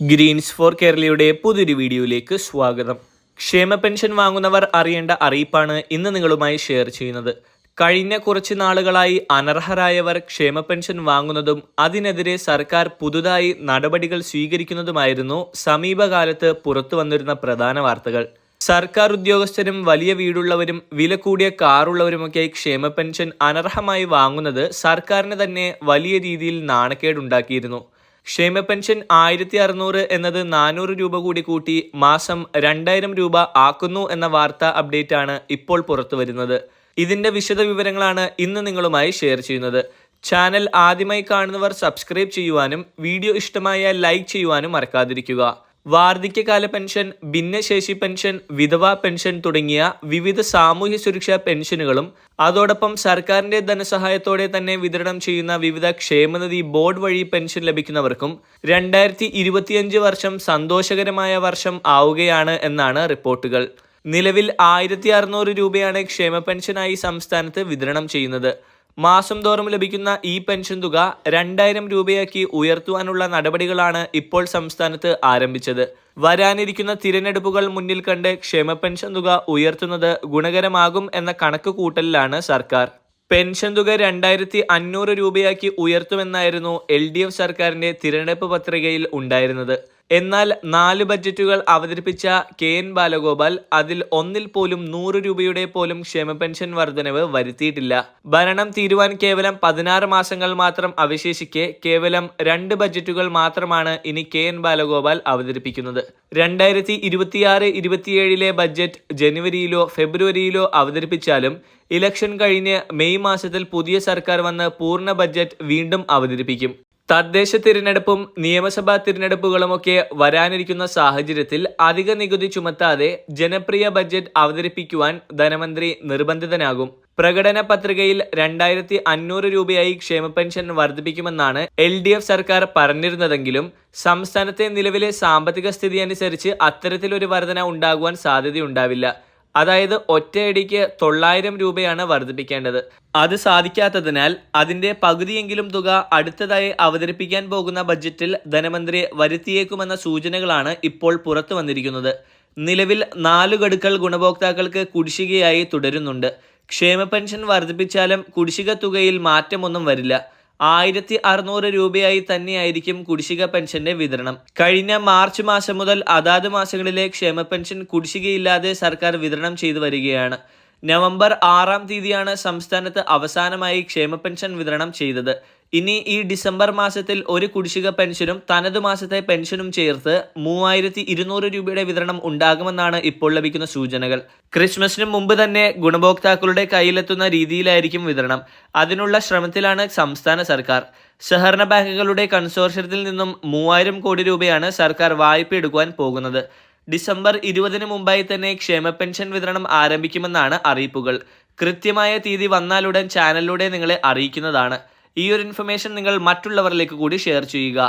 Green's four കേരളയുടെ പുതിയൊരു വീഡിയോയിലേക്ക് സ്വാഗതം. ക്ഷേമ പെൻഷൻ വാങ്ങുന്നവർ അറിയേണ്ട അറിയിപ്പാണ് ഇന്ന് നിങ്ങളുമായി ഷെയർ ചെയ്യുന്നത്. കഴിഞ്ഞ കുറച്ച് നാളുകളായി അനർഹരായവർ ക്ഷേമ പെൻഷൻ വാങ്ങുന്നതും അതിനെതിരെ സർക്കാർ പുതുതായി നടപടികൾ സ്വീകരിക്കുന്നതുമായിരുന്നു സമീപകാലത്ത് പുറത്തു വന്നിരുന്ന പ്രധാന വാർത്തകൾ. സർക്കാർ ഉദ്യോഗസ്ഥരും വലിയ വീടുള്ളവരും വില കൂടിയ കാറുള്ളവരുമൊക്കെ ക്ഷേമ പെൻഷൻ അനർഹമായി വാങ്ങുന്നത് സർക്കാരിന് തന്നെ വലിയ രീതിയിൽ നാണക്കേടുണ്ടാക്കിയിരുന്നു. ക്ഷേമ പെൻഷൻ ആയിരത്തി അറുന്നൂറ് എന്നത് നാനൂറ് രൂപ കൂടി കൂട്ടി മാസം രണ്ടായിരം രൂപ ആക്കുന്നു എന്ന വാർത്താ അപ്ഡേറ്റ് ആണ് ഇപ്പോൾ പുറത്തു വരുന്നത്. ഇതിന്റെ വിശദ വിവരങ്ങളാണ് ഇന്ന് നിങ്ങളുമായി ഷെയർ ചെയ്യുന്നത്. ചാനൽ ആദ്യമായി കാണുന്നവർ സബ്സ്ക്രൈബ് ചെയ്യുവാനും വീഡിയോ ഇഷ്ടമായ ലൈക്ക് ചെയ്യുവാനും മറക്കാതിരിക്കുക. വാർദ്ധക്യകാല പെൻഷൻ ഭിന്നശേഷി പെൻഷൻ വിധവാ പെൻഷൻ തുടങ്ങിയ വിവിധ സാമൂഹ്യ സുരക്ഷാ പെൻഷനുകളും അതോടൊപ്പം സർക്കാരിന്റെ ധനസഹായത്തോടെ തന്നെ വിതരണം ചെയ്യുന്ന വിവിധ ക്ഷേമനിധി ബോർഡ് വഴി പെൻഷൻ ലഭിക്കുന്നവർക്കും രണ്ടായിരത്തി ഇരുപത്തിയഞ്ച് വർഷം സന്തോഷകരമായ വർഷം ആവുകയാണ് എന്നാണ് റിപ്പോർട്ടുകൾ. നിലവിൽ ആയിരത്തി അറുന്നൂറ് രൂപയാണ് ക്ഷേമ പെൻഷനായി സംസ്ഥാനത്ത് വിതരണം ചെയ്യുന്നത്. മാസം തോറും ലഭിക്കുന്ന ഈ പെൻഷൻ തുക രണ്ടായിരം രൂപയാക്കി ഉയർത്തുവാനുള്ള നടപടികളാണ് ഇപ്പോൾ സംസ്ഥാനത്ത് ആരംഭിച്ചത്. വരാനിരിക്കുന്ന തിരഞ്ഞെടുപ്പുകൾ മുന്നിൽ കണ്ട് ക്ഷേമ പെൻഷൻ തുക ഉയർത്തുന്നത് ഗുണകരമാകും എന്ന കണക്ക് കൂട്ടലിലാണ് സർക്കാർ. പെൻഷൻ തുക രണ്ടായിരത്തി അഞ്ഞൂറ് രൂപയാക്കി ഉയർത്തുമെന്നായിരുന്നു എൽ ഡി എഫ് സർക്കാരിന്റെ തിരഞ്ഞെടുപ്പ് പത്രികയിൽ ഉണ്ടായിരുന്നത്. എന്നാൽ നാല് ബജറ്റുകൾ അവതരിപ്പിച്ച കെ എൻ ബാലഗോപാൽ അതിൽ ഒന്നിൽ പോലും നൂറ് രൂപയുടെ പോലും ക്ഷേമ പെൻഷൻ വർധനവ് വരുത്തിയിട്ടില്ല. ഭരണം തീരുവാൻ കേവലം പതിനാറ് മാസങ്ങൾ മാത്രം അവശേഷിക്കെ കേവലം രണ്ട് ബജറ്റുകൾ മാത്രമാണ് ഇനി കെ എൻ ബാലഗോപാൽ അവതരിപ്പിക്കുന്നത്. രണ്ടായിരത്തി ഇരുപത്തിയാറ് ഇരുപത്തിയേഴിലെ ബജറ്റ് ജനുവരിയിലോ ഫെബ്രുവരിയിലോ അവതരിപ്പിച്ചാലും ഇലക്ഷൻ കഴിഞ്ഞ് മെയ് മാസത്തിൽ പുതിയ സർക്കാർ വന്ന് പൂർണ ബജറ്റ് വീണ്ടും അവതരിപ്പിക്കും. തദ്ദേശ തിരഞ്ഞെടുപ്പും നിയമസഭാ തിരഞ്ഞെടുപ്പുകളുമൊക്കെ വരാനിരിക്കുന്ന സാഹചര്യത്തിൽ അധിക നികുതി ചുമത്താതെ ജനപ്രിയ ബജറ്റ് അവതരിപ്പിക്കുവാൻ ധനമന്ത്രി നിർബന്ധിതനാകും. പ്രകടന പത്രികയിൽ രണ്ടായിരത്തി അഞ്ഞൂറ് രൂപയായി ക്ഷേമ പെൻഷൻ വർദ്ധിപ്പിക്കുമെന്നാണ് എൽ ഡി എഫ് സർക്കാർ പറഞ്ഞിരുന്നതെങ്കിലും സംസ്ഥാനത്തെ നിലവിലെ സാമ്പത്തിക സ്ഥിതി അനുസരിച്ച് അത്തരത്തിലൊരു വർധന ഉണ്ടാകുവാൻ സാധ്യതയുണ്ടാവില്ല. അതായത് ഒറ്റയടിക്ക് തൊള്ളായിരം രൂപയാണ് വർദ്ധിപ്പിക്കേണ്ടത്. അത് സാധിക്കാത്തതിനാൽ അതിന്റെ പകുതിയെങ്കിലും തുക അടുത്തതായി അവതരിപ്പിക്കാൻ പോകുന്ന ബജറ്റിൽ ധനമന്ത്രി വരുത്തിയേക്കുമെന്ന സൂചനകളാണ് ഇപ്പോൾ പുറത്തു വന്നിരിക്കുന്നത്. നിലവിൽ നാലു ഗഡുക്കൾ ഗുണഭോക്താക്കൾക്ക് കുടിശ്ശികയായി തുടരുന്നുണ്ട്. ക്ഷേമ പെൻഷൻ വർദ്ധിപ്പിച്ചാലും കുടിശ്ശിക തുകയിൽ മാറ്റമൊന്നും വരില്ല. ആയിരത്തി അറുന്നൂറ് രൂപയായി തന്നെയായിരിക്കും കുടിശ്ശിക പെൻഷന്റെ വിതരണം. കഴിഞ്ഞ മാർച്ച് മാസം മുതൽ അതാത് മാസങ്ങളിലെ ക്ഷേമ പെൻഷൻ കുടിശ്ശികയില്ലാതെ സർക്കാർ വിതരണം ചെയ്തു വരികയാണ്. നവംബർ ആറാം തീയതിയാണ് സംസ്ഥാനത്ത് അവസാനമായി ക്ഷേമ പെൻഷൻ വിതരണം ചെയ്തത്. ഇനി ഈ ഡിസംബർ മാസത്തിൽ ഒരു കുടിശ്ശിക പെൻഷനും തനത് മാസത്തെ പെൻഷനും ചേർത്ത് മൂവായിരത്തി ഇരുന്നൂറ് രൂപയുടെ വിതരണം ഉണ്ടാകുമെന്നാണ് ഇപ്പോൾ ലഭിക്കുന്ന സൂചനകൾ. ക്രിസ്മസിന് മുമ്പ് തന്നെ ഗുണഭോക്താക്കളുടെ കയ്യിലെത്തുന്ന രീതിയിലായിരിക്കും വിതരണം. അതിനുള്ള ശ്രമത്തിലാണ് സംസ്ഥാന സർക്കാർ. സഹകരണ ബാങ്കുകളുടെ കൺസോർഷ്യത്തിൽ നിന്നും മൂവായിരം കോടി രൂപയാണ് സർക്കാർ വായ്പ എടുക്കുവാൻ പോകുന്നത്. ഡിസംബർ ഇരുപതിന് മുമ്പായി തന്നെ ക്ഷേമ പെൻഷൻ വിതരണം ആരംഭിക്കുമെന്നാണ് അറിയിപ്പുകൾ. കൃത്യമായ തീയതി വന്നാലുടൻ ചാനലിലൂടെ നിങ്ങളെ അറിയിക്കുന്നതാണ്. ഈ ഒരു ഇൻഫർമേഷൻ നിങ്ങൾ മറ്റുള്ളവരിലേക്ക് കൂടി ഷെയർ ചെയ്യുക.